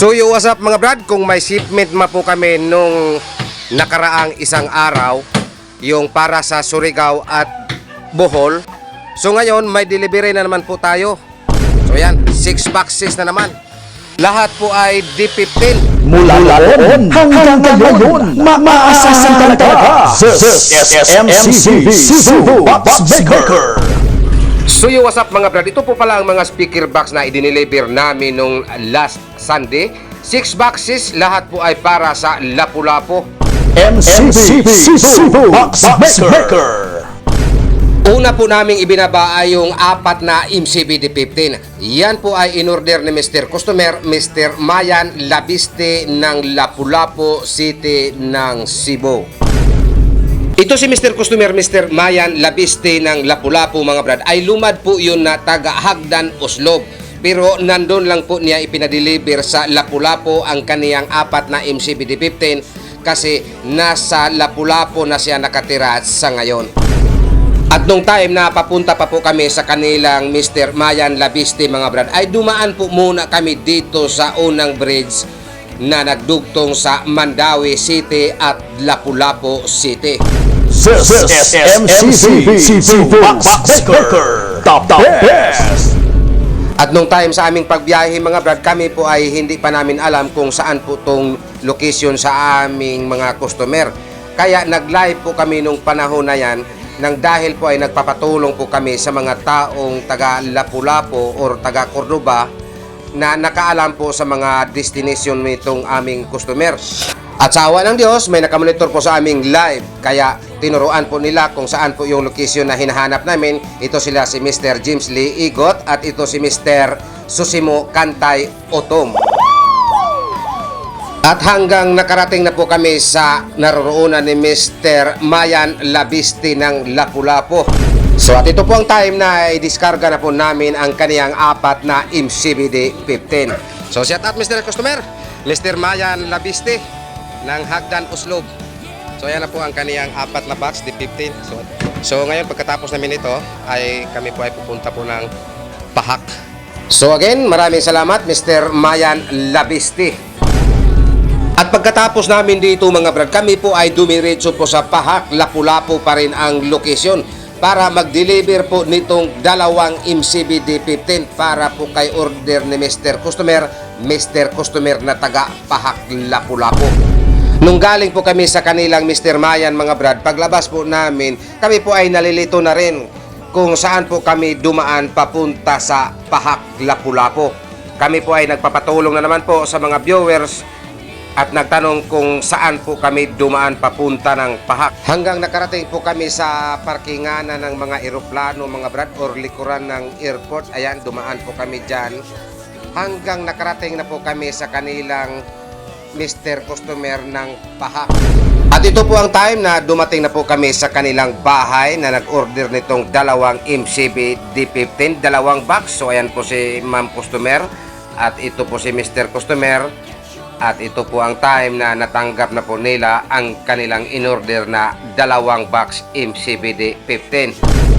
So yo, what's up mga brad? Kung may shipment ma po kami nung nakaraang isang araw, yung para sa Surigao at Bohol. So ngayon, may delivery na naman po tayo. So yan, 6 boxes na naman. Lahat po ay D15. Mula noon hanggang ngayon, ma-maasasan ka talaga sa Box Maker. So yo, what's up mga brad? Ito po pala ang mga speaker box na i-deliver namin nung last Sunday. 6 boxes, lahat po ay para sa Lapu-Lapu. MCB Cebu Box Maker. Una po naming ibinaba ay yung apat na MCBD 15. Yan po ay in-order ni Mr. Customer, Mr. Mayan Labiste ng Lapu-Lapu City ng Cebu. Ito si Mr. Customer, Mr. Mayan Labiste ng Lapu-Lapu mga brad. Ay lumad po yun na taga Hagdan, Oslob. Pero nandun lang po niya ipinadeliver sa Lapu-Lapu ang kaniyang apat na MCBD 15 kasi nasa Lapu-Lapu na siya nakatira sa ngayon. At nung time na papunta pa po kami sa kanilang Mr. Mayan Labiste mga brad, ay dumaan po muna kami dito sa unang bridge na nagdugtong sa Mandawi City at Lapu-Lapu City. This is MCB Cebu Box Maker. The best. At nung time sa aming pagbiyahe mga brad, kami po ay hindi pa namin alam kung saan po tong location sa aming mga customer. Kaya nag-live po kami nung panahon na yan nang dahil po ay nagpapatulong po kami sa mga taong taga Lapu-Lapu or taga Cordoba na nakaalam po sa mga destination nitong aming customer. At sa awa ng Diyos, may nakamonitor po sa aming live. Kaya tinuruan po nila kung saan po yung location na hinahanap namin. Ito sila si Mr. James Lee Igot at ito si Mr. Susimo Kantay Otom. At hanggang nakarating na po kami sa naroroonan ni Mr. Mayan Labisti ng Lapu-Lapu. So at ito po ang time na i-discarga na po namin ang kaniyang apat na MCBD 15. So shout out Mr. Customer, Mr. Mayan Labisti ng Hagdan Uslob. So ayan na po ang kaniyang apat na box, di 15. So, so ngayon pagkatapos namin ito ay kami po ay pupunta po ng Pahak. So again, maraming salamat Mr. Mayan Labisti. At pagkatapos namin dito mga brad, kami po ay dumiretso po sa Pahak, Lapu-Lapu pa rin ang location para mag-deliver po nitong dalawang MCBD 15 para po kay order ni Mr. Customer, Mr. Customer na taga Pahak, Lapu-Lapu. Nung galing po kami sa kanilang Mr. Mayan mga brad, paglabas po namin, kami po ay nalilito na rin kung saan po kami dumaan papunta sa Pahak, Lapu-Lapu. Kami po ay nagpapatulong na naman po sa mga viewers at nagtanong kung saan po kami dumaan papunta ng Pahak. Hanggang nakarating po kami sa parkinganan ng mga eroplano, mga brad, or likuran ng airport. Ayan, dumaan po kami dyan. Hanggang nakarating na po kami sa kanilang Mr. Customer ng Pahak. At ito po ang time na dumating na po kami sa kanilang bahay na nag-order nitong dalawang MCB D15, dalawang box. So ayan po si Ma'am Customer at ito po si Mr. Customer. At ito po ang time na natanggap na po nila ang kanilang in-order na dalawang box MCBD 15.